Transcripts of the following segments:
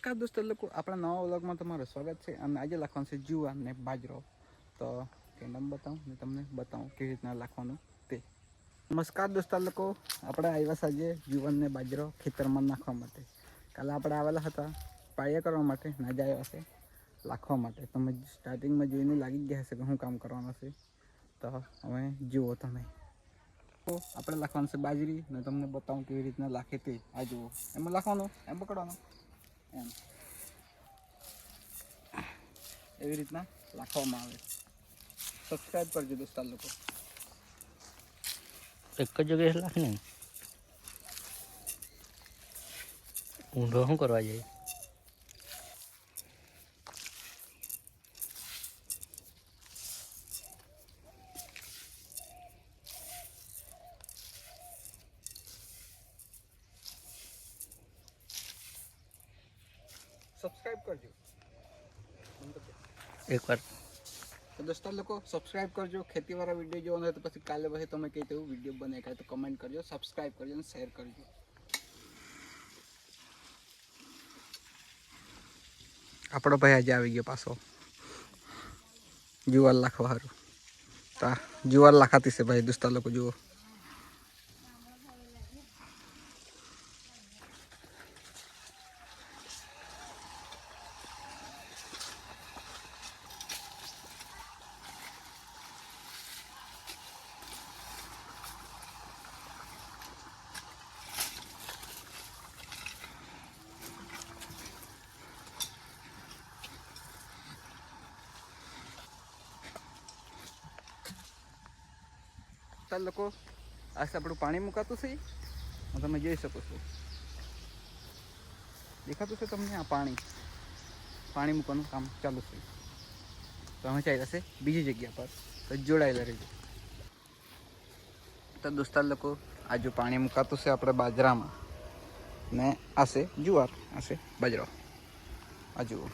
નમસ્કાર દોસ્તો, લોકો, આપણા નવા વ્લોગમાં તમારું સ્વાગત છે અને આજે લખવાનું છે જુવાર ને બાજરો. તો કેન્ડમ બતાવું? ને તમને બતાવું કેવી રીતના લખવાનું તે. નમસ્કાર દોસ્તો, લોકો, આપણે આવ્યા સાંજે જુવાર ને બાજરો ખેતરમાં નાખવા માટે. કાલે આપણે આવેલા હતા પાયા કરવા માટે, ના જ આવ્યા છે લાખવા માટે. તમે સ્ટાર્ટિંગમાં જોઈને લાગી ગયા હશે કે શું કામ કરવાનું છે. તો હવે જુઓ તમે. તો આપણે લખવાનું છે બાજરી, ને તમને બતાવું કેવી રીતના લાખે તે. આ જુઓ. એમાં લખવાનું, એમ પકડવાનું. એમ. એવી રીતના રાખવામાં આવે. સબસ્ક્રાઈબ કરજો દોસ્તાર લોકો. એક જ જગ્યાએ લાખ ને ઊંધો શું કરવા જાય? સબસ્ક્રાઈબ કરજો એકવાર તો દોસ્તાર લોકો સબસ્ક્રાઈબ કરજો ખેતીવાળા વીડિયો જોવાનો હોય તો પછી કાલે પછી તમે કંઈ તેવું વીડિયો બને કાંઈ તો કમેન્ટ કરજો સબસ્ક્રાઈબ કરજો અને શેર કરજો આપણો ભાઈ આજે આવી ગયો પાછો જુવાર લાખવા સારું તા જુવાર લાખાતી છે ભાઈ દોસ્તાર લોકો જુઓ ચાલ લોકો આ આપણું પાણી મુકાતું છે. તમે જોઈ શકો છો. દેખાતું છે તમને આ પાણી? પાણી મૂકવાનું કામ ચાલુ છે. તો અમે ચાલ્યા છે બીજી જગ્યા પર. તો જોડાયેલા રહેજો. તો દોસ્તાર લોકો આજુ પાણી મુકાતું છે આપણે બાજરામાં. ને આશે જુવાર આશે બાજરો. આ જુઓ.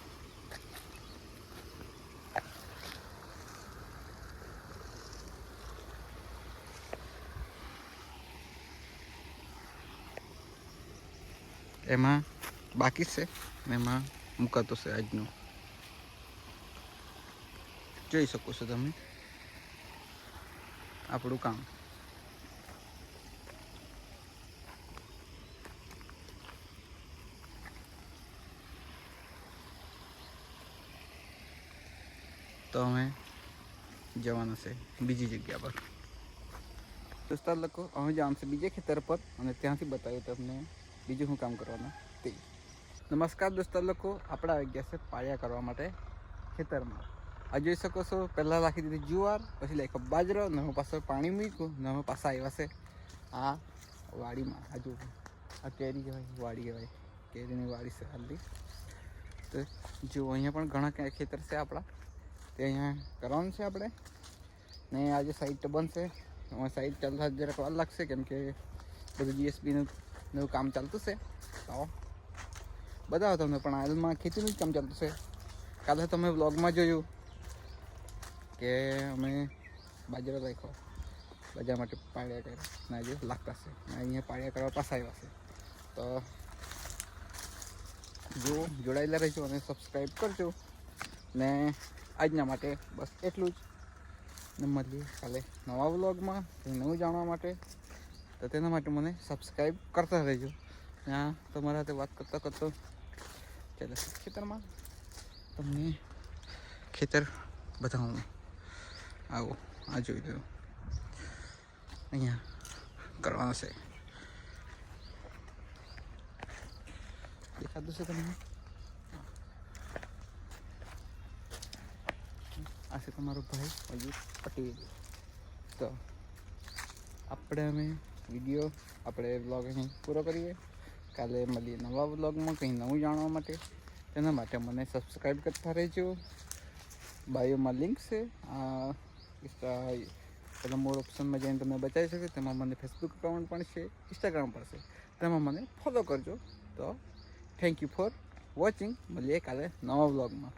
એમાં બાકી છે એમાં મુકાતો છે આજનું. જોઈ શકો છો તમે આપણું કામ. તો અમે જવાના છે બીજી જગ્યા પર. દોસ્તાર લોકો અમે જવાનું છે બીજે ખેતર પર અને ત્યાંથી બતાવ્યું તમને બીજું શું કામ કરવાનું? તે. નમસ્કાર દોસ્તો લોકો, આપણે આવી ગયા છે પાળિયા કરવા માટે ખેતરમાં. આ જોઈ શકો છો, પહેલાં રાખી દીધી જુવાર, પછી લાખ્યો બાજરો, ને હું પાણી મૂક્યું, ને અમે પાછા આવ્યા છે આ વાડીમાં. આ આ કેરી કહેવાય, વાડી કહેવાય. કેરીની વાડી છે હાલની. તો જો અહીંયા પણ ઘણા ક્યાં ખેતર છે આપણા. તે અહીંયા કરવાનું છે આપણે. ને આજે સાઈડ તો બનશે. અમારી સાઈડ ચાલતા જરાક વાર લાગશે, કેમ કે બધું જીએસબીનું એવું કામ ચાલતું છે. તો બતાવો તમને પણ હાલમાં ખેતીનું જ કામ ચાલતું છે. કાલે તમે વ્લોગમાં જોયું કે અમે બાજરો રાખ્યો. બજાર માટે પાળ્યા કર્યા. ના, જે લાગતા છે. અહીંયા પાળ્યા કરવા પાછા આવ્યા છે. તો જો જોડાયેલા રહેજો અને સબસ્ક્રાઈબ કરજો. ને આજના માટે બસ એટલું જ. ને મળીએ કાલે નવા વ્લોગમાં. નવું જાણવા માટે. તો તેના માટે મને સબસ્ક્રાઈબ કરતા રહેજો. ત્યાં તમારા સાથે વાત કરતાં કરતો ચાલે, ખેતરમાં તમને ખેતર બતાવું. આવો, આ જોઈ લો. અહીંયા કરવાનું છે. દેખાતું છે તમને? આ છે તમારો ભાઈ અયુબ પટેલ. તો, આપણે અમે વીડિયો આપણે વ્લોગ અહીં પૂરો કરીએ. કાલે મળીએ નવા વ્લોગમાં કંઈ નવું જાણવા માટે. તેના માટે મને સબસ્ક્રાઈબ કરતા રહેજો. બાયોમાં લિંક છે. આ પેલા મોર ઓપ્શનમાં જઈને તમે બચાવી શકો તેમાં મને ફેસબુક એકાઉન્ટ પણ છે ઇન્સ્ટાગ્રામ પર છે. તેમાં મને ફોલો કરજો. તો થેન્ક યુ ફોર વોચિંગ મળીએ કાલે નવા વ્લોગમાં